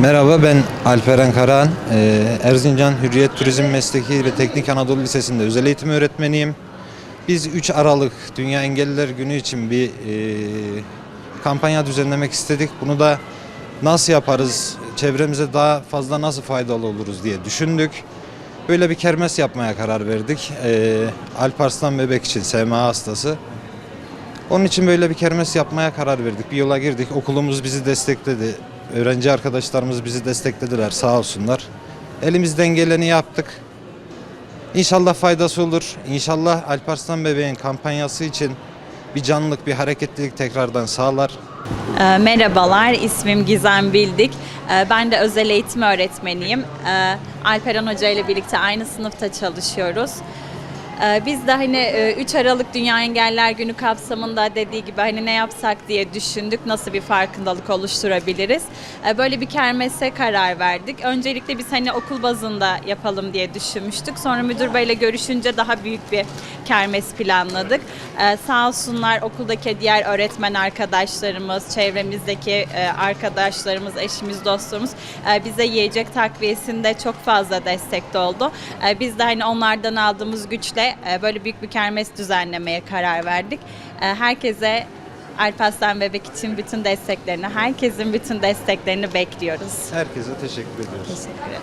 Merhaba ben Alperen Karahan. Ee, Erzincan Hürriyet Turizm Mesleki ve Teknik Anadolu Lisesi'nde özel eğitim öğretmeniyim. Biz 3 Aralık Dünya Engelliler Günü için bir e, kampanya düzenlemek istedik. Bunu da nasıl yaparız, çevremize daha fazla nasıl faydalı oluruz diye düşündük. Böyle bir kermes yapmaya karar verdik. Ee, Alp Arslan Bebek için SMA hastası. Onun için böyle bir kermes yapmaya karar verdik. Bir yola girdik. Okulumuz bizi destekledi. Öğrenci arkadaşlarımız bizi desteklediler sağ olsunlar. Elimizden geleni yaptık. İnşallah faydası olur. İnşallah Alparslan Bebeğin kampanyası için bir canlılık, bir hareketlilik tekrardan sağlar. E, Merhabalar, ismim Gizem Bildik. E, Ben de özel eğitim öğretmeniyim. E, Alperen Hoca ile birlikte aynı sınıfta çalışıyoruz. E, Biz de hani e, 3 Aralık Dünya Engeller Günü kapsamında dediği gibi hani ne yapsak diye düşündük. Nasıl bir farkındalık oluşturabiliriz? E, Böyle bir kermese karar verdik. Öncelikle biz hani okul bazında yapalım diye düşünmüştük. Sonra müdür beyle görüşünce daha büyük bir kermes planladık. E, Sağ olsunlar okuldaki diğer öğretmen arkadaşlarımız, çevremizdeki e, arkadaşlarımız, eşimiz, dostlarımız e, bize yiyecek takviyesinde çok fazla destekte oldu. E, Biz de hani onlardan aldığımız güçle e, böyle büyük bir kermes düzenlemeye karar verdik. E, Herkese Alparslan Bebek için bütün desteklerini, herkesin bütün desteklerini bekliyoruz. Herkese teşekkür ediyoruz. Teşekkür ederim.